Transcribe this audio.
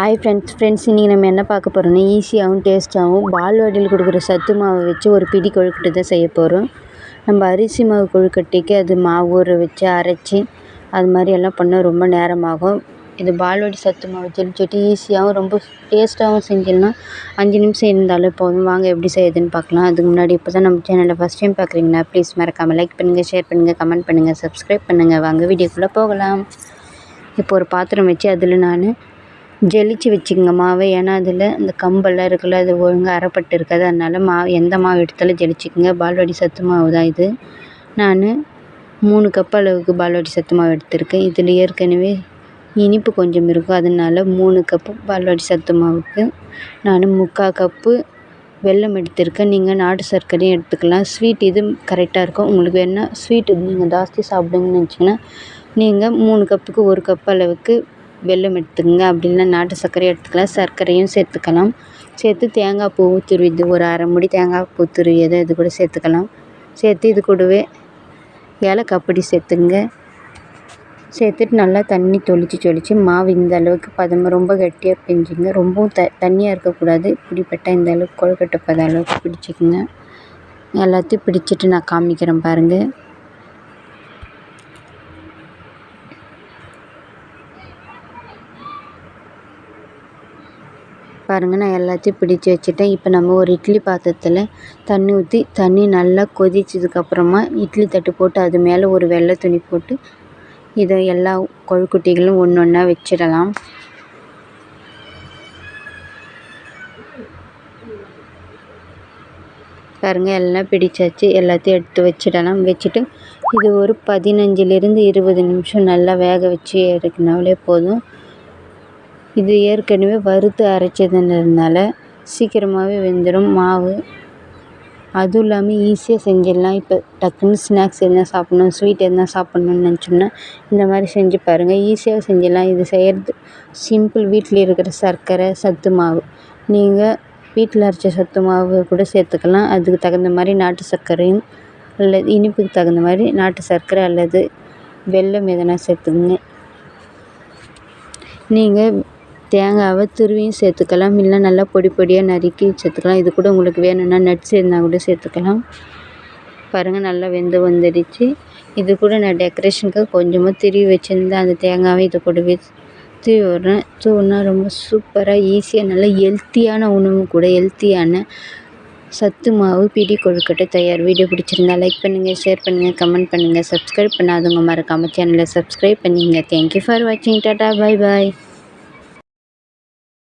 Hi friends friends இன்றைக்கி நம்ம என்ன பார்க்க போகிறோம்னா ஈஸியாகவும் டேஸ்ட்டாகவும் பால்வாடியில் கொடுக்குற சத்து மாவை வச்சு ஒரு பிடி கொழுக்கட்டை தான் செய்ய போகிறோம் நம்ம அரிசி மாவு கொழுக்கட்டைக்கு அது மாவு ஊற வச்சு அரைச்சி அது மாதிரி எல்லாம் பண்ண ரொம்ப நேரமாகும். இது பால்வாடி சத்து மாவு ஜெலிச்சுட்டு ஈஸியாகவும் ரொம்ப டேஸ்ட்டாகவும் செஞ்சிடலாம். அஞ்சு நிமிஷம் இருந்தாலும் போதும். வாங்க எப்படி செய்யுதுன்னு பார்க்கலாம். அதுக்கு முன்னாடி இப்போ தான் நம்ம சேனலை ஃபஸ்ட் டைம் பார்க்குறீங்கன்னா ப்ளீஸ் மறக்காமல் லைக் பண்ணுங்கள் ஷேர் பண்ணுங்கள் கமெண்ட் பண்ணுங்கள் சப்ஸ்கிரைப் பண்ணுங்கள் வாங்க வீடியோக்குள்ளே போகலாம். இப்போ ஒரு பாத்திரம் வச்சு அதில் நான் ஜலிச்சு வச்சுக்கங்க மாவை. ஏன்னா அதில் இந்த கம்பெல்லாம் இருக்குல்ல அது ஒழுங்காக அரைப்பட்டு இருக்காது. அதனால் மாவு எந்த மாவு எடுத்தாலும் ஜலிச்சுக்கோங்க. பால்வாடி சத்து மாவு தான் இது. நான் மூணு கப் அளவுக்கு பால்வாடி சத்து மாவு எடுத்திருக்கேன். இதில் ஏற்கனவே இனிப்பு கொஞ்சம் இருக்கும். அதனால மூணு கப்பு பால்வாடி சத்து மாவுக்கு நான் முக்கால் கப்பு வெல்லம் எடுத்திருக்கேன். நீங்கள் நாட்டு சர்க்கரையும் எடுத்துக்கலாம். ஸ்வீட் இது கரெக்டாக இருக்கும். உங்களுக்கு வேணால் ஸ்வீட் நீங்கள் ஜாஸ்தி சாப்பிடுங்கன்னு நினச்சிங்கன்னா நீங்கள் மூணு கப்புக்கு ஒரு கப் அளவுக்கு வெல்லம் எடுத்துக்கோங்க அப்படி இல்லைனா நாட்டு சர்க்கரையும் எடுத்துக்கலாம் சர்க்கரையும் சேர்த்துக்கலாம். சேர்த்து தேங்காய் பூ துருவிது ஒரு அரை மூடி தேங்காய் பூ துருவியதை இது கூட சேர்த்துக்கலாம். சேர்த்து இது கூடவே ஏலக்காய் பொடி சேர்த்துங்க. சேர்த்துட்டு நல்லா தண்ணி தொளிச்சு தொளிச்சு மாவு இந்த அளவுக்கு பதம ரொம்ப கட்டியாக பிஞ்சுங்க. ரொம்பவும் த தண்ணியாக இருக்கக்கூடாது. இப்படிப்பட்ட இந்த அளவுக்கு கொழுக்கட்டை பத அளவுக்கு பிடிச்சிக்குங்க. எல்லாத்தையும் பிடிச்சிட்டு நான் காமிக்கிறேன் பாருங்கள் பாருங்கள் நான் எல்லாத்தையும் பிடிச்சி வச்சுட்டேன். இப்போ நம்ம ஒரு இட்லி பாத்திரத்தில் தண்ணி ஊற்றி தண்ணி நல்லா கொதிச்சதுக்கப்புறமா இட்லி தட்டு போட்டு அது மேலே ஒரு வெள்ளை துணி போட்டு இதை எல்லா கொழுக்குட்டிகளும் ஒன்று ஒன்றா வச்சிடலாம். பாருங்கள் எல்லாம் பிடிச்சாச்சு. எல்லாத்தையும் எடுத்து வச்சிடலாம். வச்சுட்டு இது ஒரு பதினஞ்சுலேருந்து இருபது நிமிஷம் நல்லா வேக வச்சு எடுக்கினாலே போதும். இது ஏற்கனவே வறுத்து அரைச்சதுன்றதுனால சீக்கிரமாகவே வெந்துடும். மாவு. அதுவும் இல்லாமல் ஈஸியாக செஞ்சிடலாம். இப்போ டக்குன்னு ஸ்நாக்ஸ் எதுனா சாப்பிட்ணும் ஸ்வீட் எதுனா சாப்பிட்ணுன்னு நினச்சோம்னா இந்த மாதிரி செஞ்சு பாருங்கள் ஈஸியாக செஞ்சிடலாம். இது செய்கிறது சிம்பிள் வீட்டில் இருக்கிற சர்க்கரை சத்து மாவு. நீங்கள் வீட்டில் அரைச்ச சத்து மாவு கூட சேர்த்துக்கலாம். அதுக்கு தகுந்த மாதிரி நாட்டு சர்க்கரையும் அல்லது இனிப்புக்கு தகுந்த மாதிரி நாட்டு சர்க்கரை அல்லது வெல்லம் எதனா சேர்த்துக்குங்க. நீங்கள் தேங்காவை துருவியும் சேர்த்துக்கலாம். இல்லை நல்லா பொடி பொடியாக நறுக்கி சேர்த்துக்கலாம். இது கூட உங்களுக்கு வேணும்னா நட்ஸ் இருந்தால் கூட சேர்த்துக்கலாம். பாருங்கள் நல்லா வெந்து வந்துடுச்சு. இது கூட நான் டெக்கரேஷனுக்கு கொஞ்சமாக திருவி வச்சுருந்தேன். அந்த தேங்காவை இது கூடவே தூவி விட்றேன். தூவினா ரொம்ப சூப்பராக ஈஸியாக நல்லா ஹெல்த்தியான உணவு கூட ஹெல்த்தியான சத்து மாவு பிடி கொழுக்கட்டை தயார். வீடியோ பிடிச்சிருந்தா லைக் பண்ணுங்கள் ஷேர் பண்ணுங்கள் கமெண்ட் பண்ணுங்கள் சப்ஸ்கிரைப் பண்ணாதவங்க மறக்காமல் சேனலை சப்ஸ்கிரைப் பண்ணிங்க தேங்க்யூ ஃபார் வாட்சிங் டாட்டா பாய் பாய்